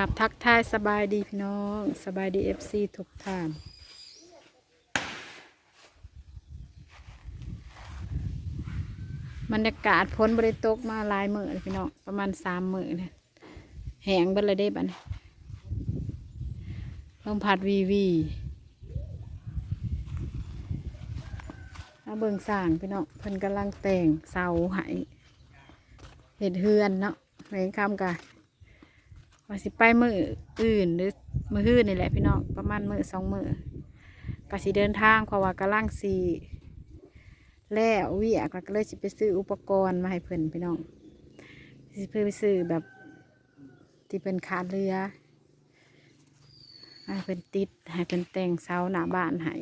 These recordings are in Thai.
กับทักทายสบายดีพี่น้องสบายดีเอฟซีทุกท่านบรรยากาศพ้นบริตกมาลายมือพี่น้องประมาณสามมือเนี่ยแหงเบิดเลยได้บัดนลมพัดวีวีมาเบิ่งสร้างพี่น้องเพิ่นกำลังแต่งเสาหายเห็ดเฮือนเนาะแม่งคำกัน ว่าสิไปมืออื่นหรือมือฮื้นนี่แหละพี่น้องประมาณมือสองมือก็สิเดินทางเพราะว่ากำลังสีแล้วเวียกก็เลยสิไปซื้ออุปกรณ์มาให้เพิ่นพี่น้องสิเพื่อไปซื้อแบบที่เป็นขาดเรือให้เพิ่นติดให้เพิ่นแต่งเสาหน้าบ้านให้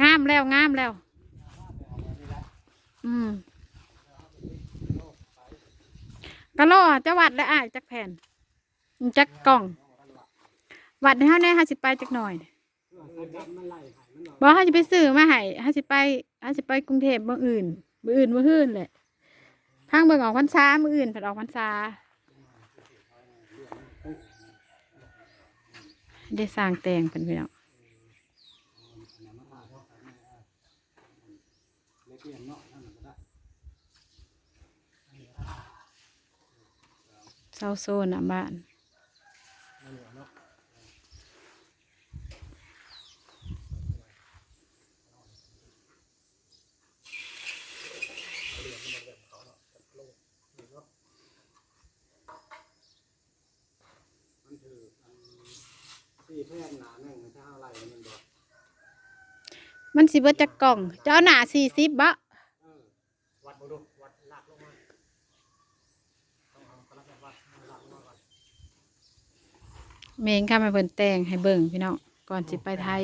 งามแล้วงามแล้ว อืม กะโลจะวัดและอ้ายจักแผ่นจักกล่อง วัดในเฮาแน่ห้าสิไปจักหน่อยบอกห้าสิไปซื้อมาให้ห้าสิไปห้าสิไปกรุงเทพเมื่ออื่นเมื่ออื่นเมื่ออื่นแหละพังเบิ่งออกพรรษาเมื่ออื่นผัดออกพรรษาได้สร้างแต่งเป็นพี่น้องเศร้าโซนอะบ้านสี่แพทย์หนาหนึ่งถ้าเอาอะไรมันมันสิเบิดจักกล่อง เจะเอาหนาสี่สิบบะ เออวัดบุรุษวัดหลักลงมาต้องเอากระลับวัดหลักลงมาก่อน เมงค่ะมาเพิ่นแต่งให้เบิ่งพี่น้องก่อนสิไปไทย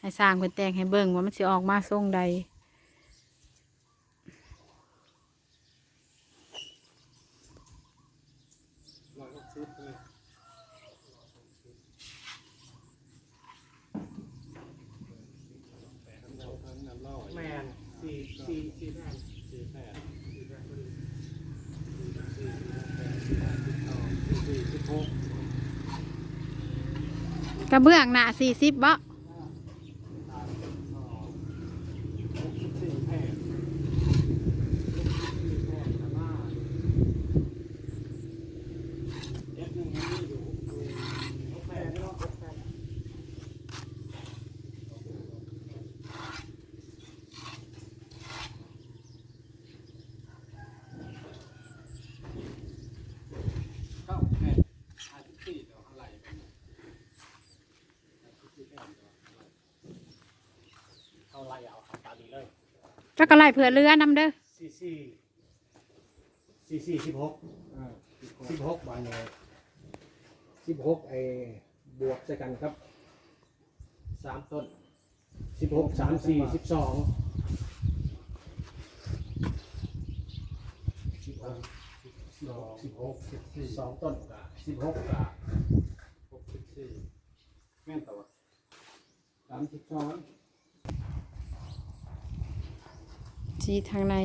ให้สร้างเพิ่นแต่งให้เบิ่งว่ามันสิออกมาทรงใดเลยแมนสี่สี่สี่แพทย์สี่แพทย์สี่แพทย์พอดีสี่สี่แปดสี่แปดสิบสองสี่สิบหก กระเบื้องหนาสี่สิบบ่ สามสิบสองหกสิบสี่แพทย์หกสิบสี่แพทย์นะมาเอ็ดหนึ่งมันมีอยู่หกแพทย์เนาะหกแพทย์ เข้าแผ่นอาทิตย์สี่เดี๋ยวอะไรกันอาทิตย์สี่แผ่นเดี๋ยวอะไรเข้าไล่เอาครับตามนี้เลย จักกระไล่เผื่อเรือนำเด้อสี่สี่สี่สี่สิบหกสิบหกวันเลยสิบหกไอ้บวกใส่กันครับสามต้นสิบหกสามสี่สิบสองสิบหกสิบหกสิบหกสิบสี่สองต้นกะสิบหกกะหกสิบสี่แม่นตัวสามสิบสอง สีทางใน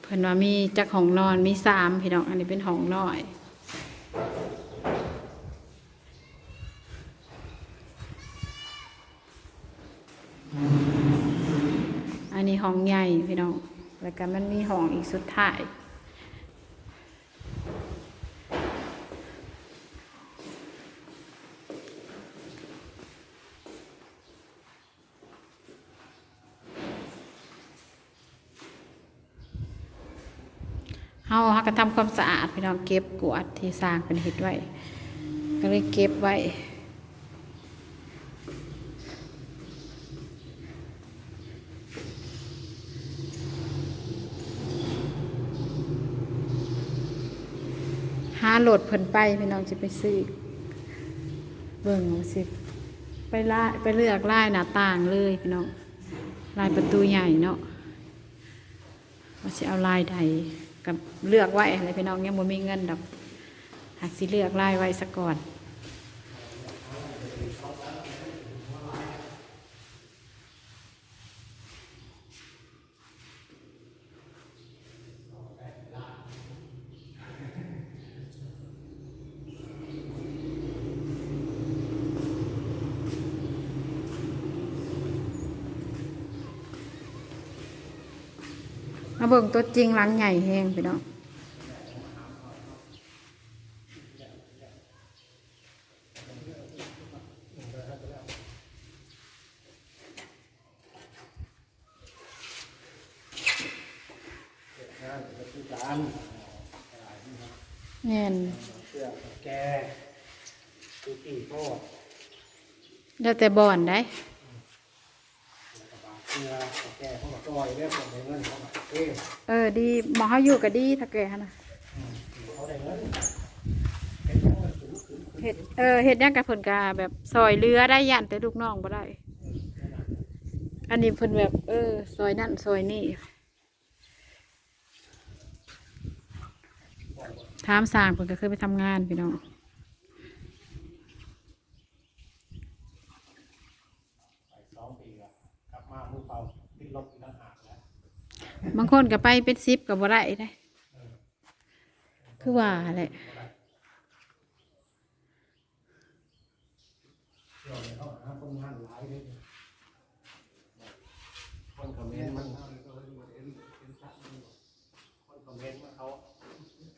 เพิ่นว่ามีจักห้องนอนมีสามพี่น้องอันนี้เป็นห้องน้อยอันนี้ห้องใหญ่พี่น้อง แล้วก็มันมีห้องอีกสุดท้าย เฮาฮักก็ทำความสะอาดพี่น้องเก็บกวาดที่สร้างเป็นเห็ดไว้ ก็เลยเก็บไว้หาโหลดเพิ่นไปพี่น้องจะไปซื้อเบิ่งเอาสิไปไล่ไปเลือกไล่หน้าต่างเลยพี่น้องลายประตูใหญ่เนาะว่าสิเอาลายใด กับเลือกไว้อะไรพี่น้องเนี่ยมีเงินดอกหากสิเลือกไล่ไว้ซะก่อน มาเบิ่งตัวจริงหลังใหญ่แฮงพี่น้องงานเป็นผู้การแน่นเสื้อแกตุกี้พ่อแล้วแต่บ่อนได้กระบาเสื้อ แกเขามาต่อยได้ผมได้เงินเขามาเอ้ยเออดีหมอเฮาอยู่ก็ดีถ้าแก่หั่นน่ะเขาได้เงินเฮ็ดเออเฮ็ดหยังกับเพิ่นก็แบบซอยเรือได้ย่านแต่ลูกน้องบ่ได้ อันนี้เพิ่นแบบ เออซอยนั่นซอยนี่ถามสร้างเพิ่นก็เคยไปทำงานพี่น้อง ไปสองปีแล้วกลับมามือเปล่าติดลบอีกต่างหากแล้ว บางคนก็ไปเป็นซิปกับบ่ได้ได้ คือว่าแหละ เดี๋ยวเขาหาคนงานหลายเลยคนคอมเมนต์มันคนคอมเมนต์มันเขา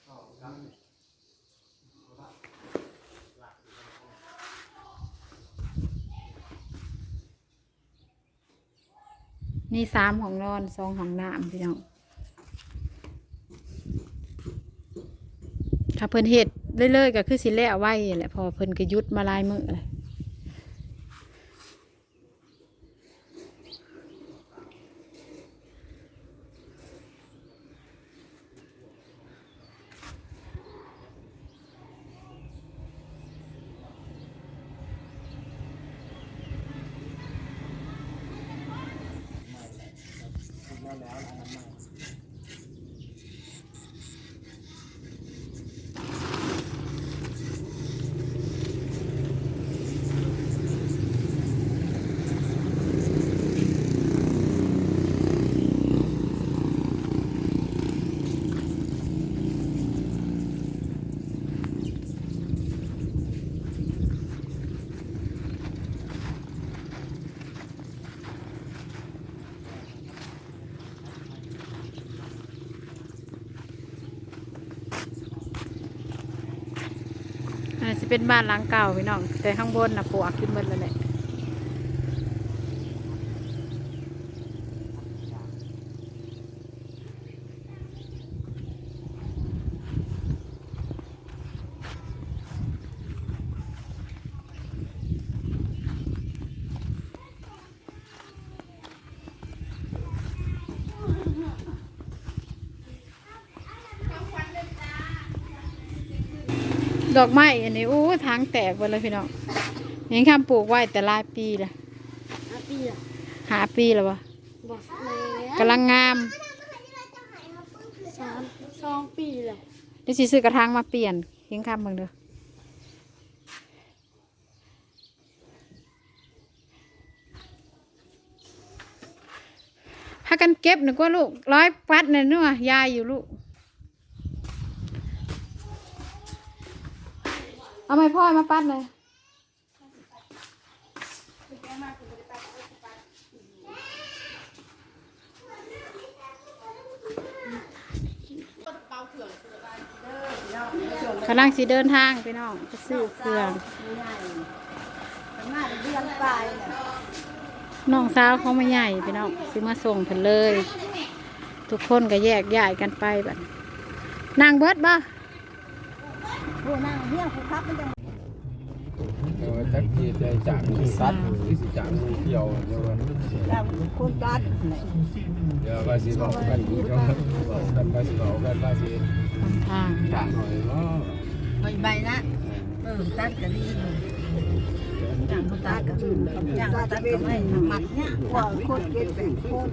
เขาครับ นี่สามของนอนสองของน้ำพี่น้องถ้าเพิ่นเห็ดเรื่อยๆก็คือสิแล้วไว้แหละพอเพิ่นก็ยุดมาลายมือเลย นนี้สิเป็นบ้านหลังเก่าพี่น้อง แต่ข้างบนน่ะปลวกขึ้นหมดแล้วแหละ ดอกไม้อันนี้อู้ทางแตกหมดเลยพี่น้องเห็นคำปลูกไว้แต่หลายปีละอาปีละหาปีแล้ววะบอกเลยกำลังงามสามสองปีแล้วเดี๋ยวสิซื้อกระถางมาเปลี่ยนเห็นคำเบิ่งเด้อพากันเก็บหนึ่งก็ลูกร้อยปัดเนี่ยนัวยายอยู่ลูก เอาไม้พ่อยมาปัดเลยกำลังสิเดินทางไปน้องไปซื้อเครื่องมาเดือนปลายเลยน้องสาวเขามาใหญ่ไปน้องซื้อมาส่งเพิ่นเลย ทุกคนก็แยกย้ายกันไปแบัดนางเบิดบ่ โบนางเฮี้ยงผู้ครับมันจะเออจักรีใจจากสัตว์หรือสิจากงูเกี่ยวเดี๋ยวกันดำคนกัดเดี๋ยวว่าสิบอกกันอีกเนาะบอกกันว่าสิบอกกันว่าสิทางทางจางหน่อยเนาะใบใบนะเออตัดก็ดีอย่างตัดก็อย่างตัดก็ไม่หมัดเนี่ยว่าคนเก็บเป็นคน